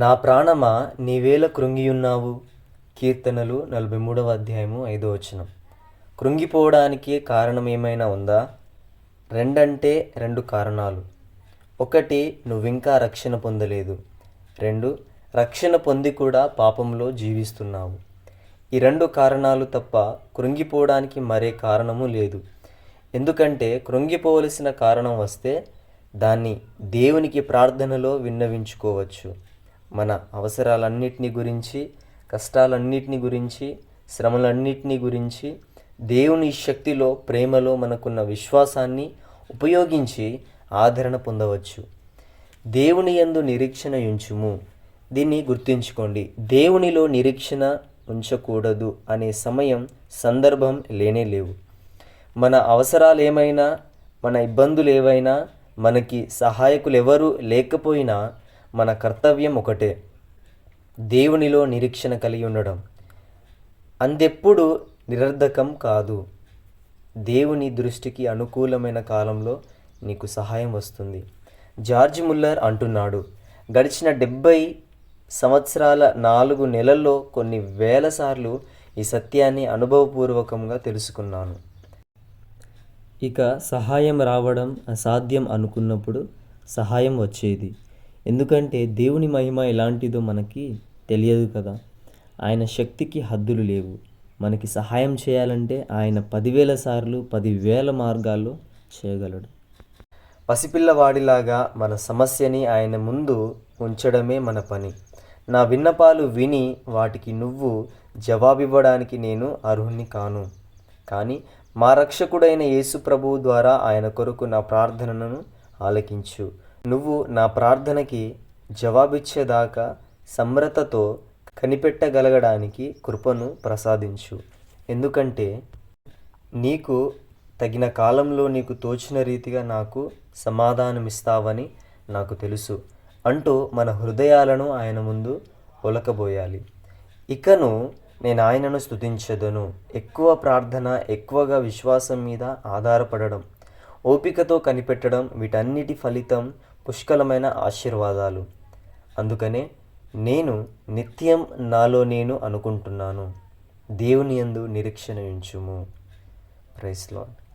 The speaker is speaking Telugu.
నా ప్రాణమా నీవేల కృంగియున్నావు? కీర్తనలు నలభై మూడవ అధ్యాయము ఐదో వచనం. కృంగిపోవడానికి కారణం ఏమైనా ఉందా? రెండంటే రెండు కారణాలు. ఒకటి నువ్వింకా రక్షణ పొందలేదు. రెండు రక్షణ పొంది కూడా పాపంలో జీవిస్తున్నావు. ఈ రెండు కారణాలు తప్ప కృంగిపోవడానికి మరే కారణము లేదు. ఎందుకంటే కృంగిపోవలసిన కారణం వస్తే దాన్ని దేవునికి ప్రార్థనలో విన్నవించుకోవచ్చు. మన అవసరాలన్నిటిని గురించి కష్టాలన్నిటిని గురించి శ్రమలన్నిటిని గురించి దేవుని శక్తిలో ప్రేమలో మనకున్న విశ్వాసాన్ని ఉపయోగించి ఆదరణ పొందవచ్చు. దేవుని యందు నిరీక్షణ ఉంచుము దీన్ని గుర్తుంచుకోండి. దేవునిలో నిరీక్షణ ఉంచకూడదు అనే సమయం సందర్భం లేనే లేవు. మన అవసరాలు ఏమైనా మన ఇబ్బందులు ఏవైనా మనకి సహాయకులు ఎవరు లేకపోయినా మన కర్తవ్యం ఒకటే దేవునిలో నిరీక్షణ కలిగి ఉండడం. అందెప్పుడు నిరర్ధకం కాదు. దేవుని దృష్టికి అనుకూలమైన కాలంలో నీకు సహాయం వస్తుంది. జార్జ్ ముల్లర్ అంటున్నాడు గడిచిన డెబ్బై సంవత్సరాల నాలుగు నెలల్లో కొన్ని వేల సార్లు ఈ సత్యాన్ని అనుభవపూర్వకంగా తెలుసుకున్నాను. ఇక సహాయం రావడం అసాధ్యం అనుకున్నప్పుడు సహాయం వచ్చేది. ఎందుకంటే దేవుని మహిమ ఎలాంటిదో మనకి తెలియదు కదా. ఆయన శక్తికి హద్దులు లేవు. మనకి సహాయం చేయాలంటే ఆయన పదివేల సార్లు పదివేల మార్గాల్లో చేయగలడు. పసిపిల్లవాడిలాగా మన సమస్యని ఆయన ముందు ఉంచడమే మన పని. నా విన్నపాలు విని వాటికి నువ్వు జవాబివ్వడానికి నేను అర్హుణ్ణి కాను. కానీ మా రక్షకుడైన యేసు ప్రభువు ద్వారా ఆయన కొరకు నా ప్రార్థనను ఆలకించు. నువ్వు నా ప్రార్థనకి జవాబిచ్చేదాకా సమ్రతతో కనిపెట్టగలగడానికి కృపను ప్రసాదించు. ఎందుకంటే నీకు తగిన కాలంలో నీకు తోచిన రీతిగా నాకు సమాధానమిస్తావని నాకు తెలుసు. అంటూ మన హృదయాలను ఆయన ముందు ఒలకబోయాలి. ఇకను నేను ఆయనను స్థుతించదను ఎక్కువ ప్రార్థన ఎక్కువగా విశ్వాసం మీద ఆధారపడడం ఓపికతో కనిపెట్టడం వీటన్నిటి ఫలితం పుష్కలమైన ఆశీర్వాదాలు. అందుకనే నేను నిత్యం నాలో నేను అనుకుంటున్నాను. దేవుని యందు నిరీక్షణ ఉంచుము. ప్రైస్లాడ్